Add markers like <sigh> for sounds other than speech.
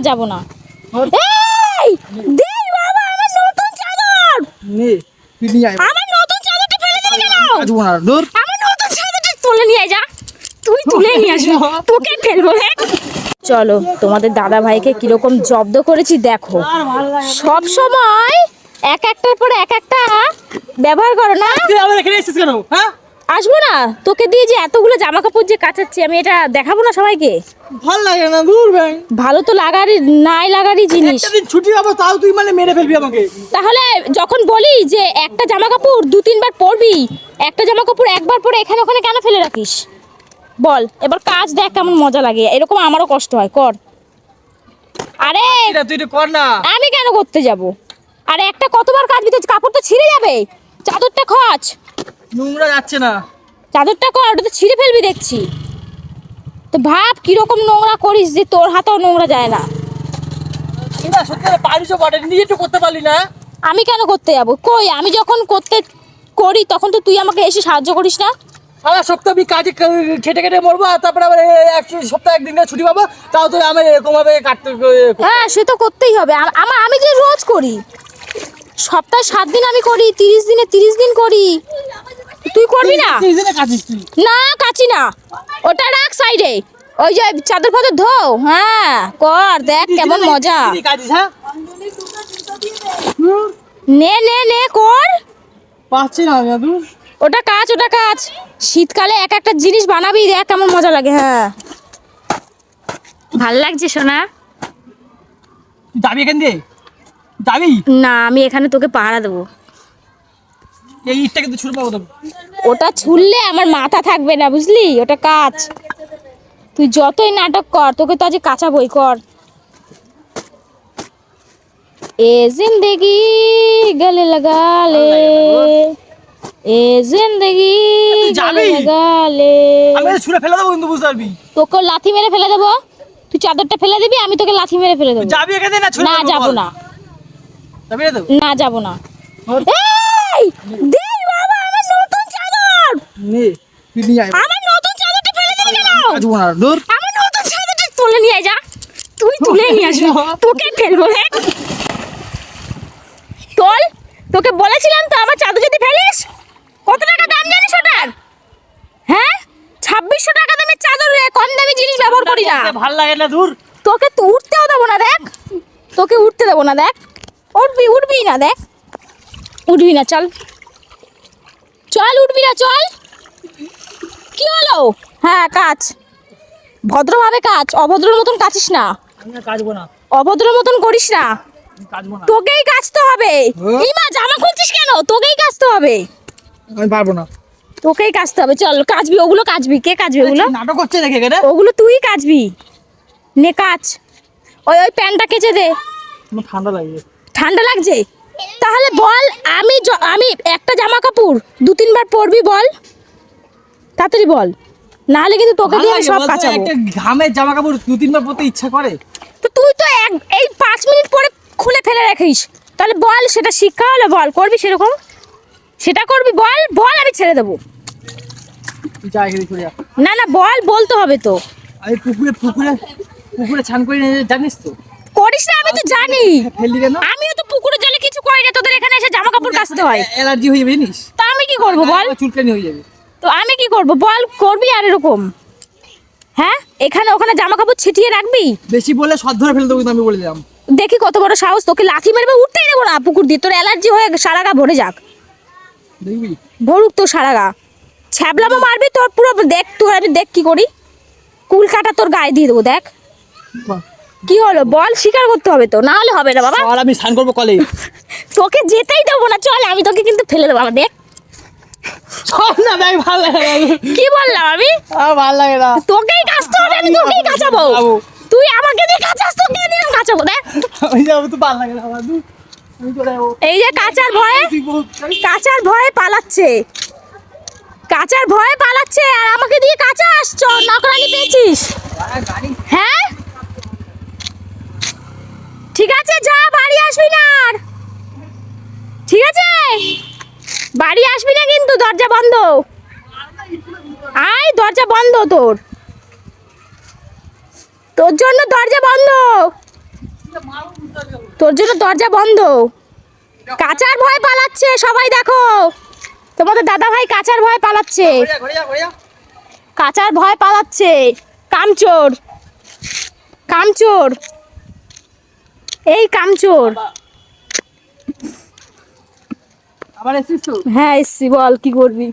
যাব না। এই দে বাবা আমার নতুন চাদর। নে তুই নিয়ে আয়। আমার নতুন চাদরটা ফেলে দিলি কেন? কাচবো না দূর আমার নতুন চাদরটা তুলে নিয়ে যা। তুই তুলে নিয়ে আসবি। <laughs> <laughs> তোকে ফেলব হ্যাঁ চলো তোমাদের দাদা ভাইকে কীরকম জব্দ করেছি দেখো। সব সময় এক একটার পর এক একটা ব্যবহার করো না। তুই আমার এখানে এসেছিস কেন? হ্যাঁ? আসব না? তোকে দিয়ে যে এতগুলো জামা কাপড় যে কাচাচ্ছি আমি এটা দেখাবো না সবাইকে? ভালো লাগে না দূর ভাই। ভালো তো লাগারই নাই লাগারই জিনিস। একটা দিন ছুটি পাবো তাও তুই মানে মেরে ফেলবি আমাকে। তাহলে যখন বলি যে একটা জামা কাপড় দু তিনবার পরবি একটা জামা কাপড় একবার পরে এখানে ওখানে কেন ফেলে রাখিস? বল এবার কাজ দেখ কেমন মজা লাগে। এরকম আমারও কষ্ট হয় কর। আরে এটা তুই কর না। আমি কেন করতে যাব? আরে একটা কতবার কাচবি তো কাপড় তো ছিঁড়ে যাবে। চাদরটা খচ নোংরা যাচ্ছে না। চাদরটা কর ওটা তো ছিঁড়ে ফেলবি দেখছি। তো ভাব কীরকম নোংরা করিস যে তোর হাতেও নোংরা যায় না। না সত্যি পারিস বটে নিজে একটু করতে পারলি না? আমি কেন করতে যাব? কই আমি যখন করতে করি তখন তো তুই আমাকে এসে সাহায্য করিস না? সারা সপ্তাহ আমি কাজে খেটে খেটে মরবো আর তারপরে আবার এক সপ্তাহ একদিন ছুটি পাবো তাও তো আমি এরকম ভাবে কাটতে হ্যাঁ সে তো করতেই হবে। আমার আমি যে রোজ করি সপ্তাহে সাত দিন আমি করি তিরিশ দিনে তিরিশ দিন করি। তুই করবি না? না কাচি না। ওটা রাখ সাইডে। ওই যে চাদর ফাদর ধো হ্যাঁ কর দেখ কেমন মজা। হ্যাঁ? নে নে নে কর। পাচ্ছি না আমি ওটা কাচ ওটা কাচ। শীতকালে এক একটা জিনিস বানাবি দেখ কেমন মজা লাগে হ্যাঁ। ভালো লাগছে সোনা? যাবি এখান দিয়ে? যাবি? না আমি এখানে তোকে পাহারা দেবো। এই ইটটা কিন্তু ছুটে পাবো তো ওটা ছুললে আমার মাথা থাকবে না বুঝলি? ওটা কাজ তুই যতই নাটক কর তোকে তো আজ কাঁচা বই কর। এ জিন্দগি গলে লাগা লে এ জিন্দগি? গলে লাগা লে আমি ছুঁড়ে ফেলে দেবো কিন্তু বুঝতে পারবি? তোকে লাথি মেরে ফেলে দেবো? তুই চাদরটা ফেলে দিবি আমি তোকে লাথি মেরে ফেলে দেবো। যাবি এখান না না যাব না। যাবি না তো? না যাব না। এই দে বাবা আমার নতুন চাদর নে তুই নিয়ে আয়। আমার নতুন চাদরটা ফেলে দিবি কেন কাচবো না দূর আমার নতুন চাদরটা তুলে নিয়ে যা। তুই তুলে নিয়ে আসবি তোকে ফেলব হ্যাঁ? তোল তোকে বলেছিলাম তো আমার চাদর যদি ফেলিস। কত টাকা দাম জানিস ওটার? হ্যাঁ? ছাব্বিশশো টাকা দামের চাদর রে কম দামি জিনিস ব্যবহার করি না। ভালো লাগে না দূর তোকে তো উঠতেও দেবো না দেখ। তোকে উঠতে দেবো না দেখ। উঠবি উঠবি না দেখ। উঠবি না চল। চল উঠবি না চল। কি হলো? হ্যাঁ কাজ। ভদ্রভাবে কাজ। অভদ্রের মতন কাচিস না। অভদ্র মতন করিস না। তোকেই কাচতে হবে। হ্যাঁ? ইমা জামা খুলছিস কেন? তোকেই কাচতে হবে। আমি পারব না। তোকেই কাচতে হবে। চল কাচবি ওগুলো কাচবি। কে কাচবি ওগুলো? নাটক করছে দেখে এখানে ওগুলো তুই কাচবি। নে কাচ। ওই ওই প্যান্টটা কেচে দে। ঠান্ডা লাগছে। ঠান্ডা লাগছে? তাহলে বল আমি আমি একটা জামা কাপড় দু তিনবার পরবি বল। তাড়াতাড়ি বল। নাহলে কিন্তু তোকে দিয়ে সব কাচাবো। একটা ঘামের জামা কাপড় দু তিনবার পরতে ইচ্ছা করে। তো তুই তো এক এই পাঁচ মিনিট পরে খুলে ফেলে রাখিস। তাহলে বল সেটা শিক্ষা হলো বল করবি সেরকম? সেটা করবি বল বল আমি ছেড়ে দেবো। না না বল বলতে হবে তো। আমি পুকুরে পুকুরে পুকুরে ছান করে জানিস তো? করিস না আমি তো জানি। আমিও তো পুকুরের জলে কিছু করি না তোদের এখানে এসে জামা কাপড় কাচতে হয়। অ্যালার্জি হয়ে যাবে জানিস? তা আমি কি করব বল? চুলকানি হয়ে যাবে। তো আমি কি করব? বল করবি আর এরকম। হ্যাঁ? এখানে ওখানে জামা কাপড় ছিটিয়ে রাখবি? বেশি বলে সদ ধরে ফেলে দেবো কিন্তু আমি বলে দিলাম। দেখি কত বড় সাহস তোকে লাথি মারবে উঠতেই দেবো না পুকুর দিয়ে। তোর অ্যালার্জি হয়ে সারা গা ভরে যাক। দেখবি? ভরুক তো সারা গা। ছ্যাবলামো মারবি তোর পুরো দেখ তোর আমি দেখ কি করি। কুল কাটা তোর গায়ে দিয়ে দেবো দেখ। কি হলো? বল স্বীকার করতে হবে তো না হলে হবে না বাবা। আর আমি স্নান করব কলে তোকে যেতেই দেবো না চল আমি তোকে কিন্তু ফেলে দেবো বাবা দেখ। সব না দেখ ভালো লাগে কি বললাম আমি? ভালো লাগে না। তোকেই কাচতে হবে আমি তোকেই কাচাবো। তুই আমাকে দিয়ে কাচাস তোকে দিয়ে কাচাবো দেখ। আমি যাব তো ভালো লাগে না আমার দূর। আমি চলে যাব এই যে কাচার ভয়ে তুই কাচার ভয়ে পালাচ্ছে। কাচার ভয়ে পালাচ্ছে আর আমাকে দিয়ে কাচাস চ নকরানি পেয়েছিস। হ্যাঁ? ঠিক আছে যা বাড়ি আসবি না আর। ঠিক আছে? বাড়ি আসবি না কিন্তু দরজা বন্ধ। আয়, দরজা বন্ধ তোর। তোর জন্য দরজা বন্ধ। তোর জন্য দরজা বন্ধ। কাচার ভয় পালাচ্ছে, সবাই দেখো। তোমাদের দাদা ভাই কাচার ভয় পালাচ্ছে। কাচার ভয় পালাচ্ছে। কামচোর। কামচোর। এই কামচোর। আবার এসেছিস হ্যাঁ এসেছি বল কি করবি?